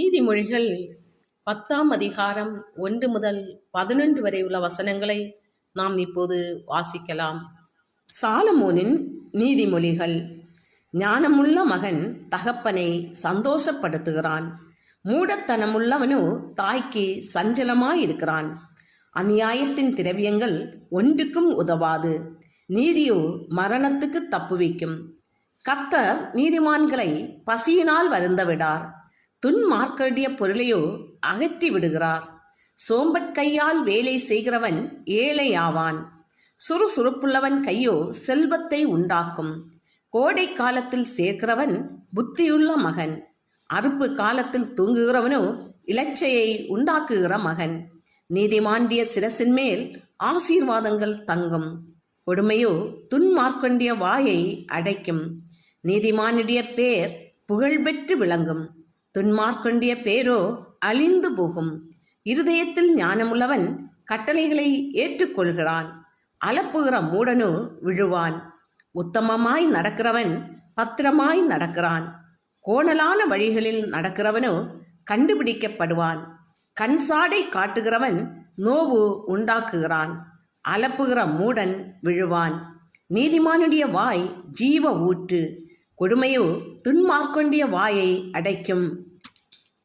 நீதிமொழிகள் பத்தாம் அதிகாரம் ஒன்று முதல் பதினொன்று வரை உள்ள வசனங்களை நாம் இப்போது வாசிக்கலாம். சாலமோனின் நீதிமொழிகள் ஞானமுள்ள மகன் தகப்பனை சந்தோஷப்படுத்துகிறான். மூடத்தனமுள்ளவனோ தாய்க்கு சஞ்சலமாயிருக்கிறான். அநியாயத்தின் திரவியங்கள் ஒன்றுக்கும் உதவாது. நீதியோ மரணத்துக்கு தப்புவிக்கும். கத்தர் நீதிமான்களை பசியினால் வருந்த விடார் துன்மார்க்கடிய பொருளையோ அகற்றி விடுகிறார். சோம்பற்கையால் வேலை செய்கிறவன் ஏழையாவான். சுறுசுறுப்புள்ளவன் கையோ செல்வத்தை உண்டாக்கும். கோடை காலத்தில் சேர்க்கிறவன் புத்தியுள்ள மகன். அறுப்பு காலத்தில் தூங்குகிறவனோ இலச்சையை உண்டாக்குகிற மகன். நீதிமாண்டிய சிரசின் மேல் ஆசீர்வாதங்கள் தங்கும். கொடுமையோ துன்மார்க்கண்டிய வாயை அடைக்கும். நீதிமானுடைய பேர் புகழ்பெற்று விளங்கும். துன்மார்க்கொண்டிய பேரோ அழிந்து போகும். இருதயத்தில் ஞானமுள்ளவன் கட்டளைகளை ஏற்றுக்கொள்கிறான். அலப்புகிற மூடனோ விழுவான். உத்தமமாய் நடக்கிறவன் பத்திரமாய் நடக்கிறான். கோணலான வழிகளில் நடக்கிறவனோ கண்டுபிடிக்கப்படுவான். கண் சாடை காட்டுகிறவன் நோவு உண்டாக்குகிறான். அலப்புகிற மூடன் விழுவான். நீதிமானுடைய வாய் ஜீவ ஊற்று. கொடுமையோ துன்மார்க்கொண்டிய வாயை அடைக்கும்.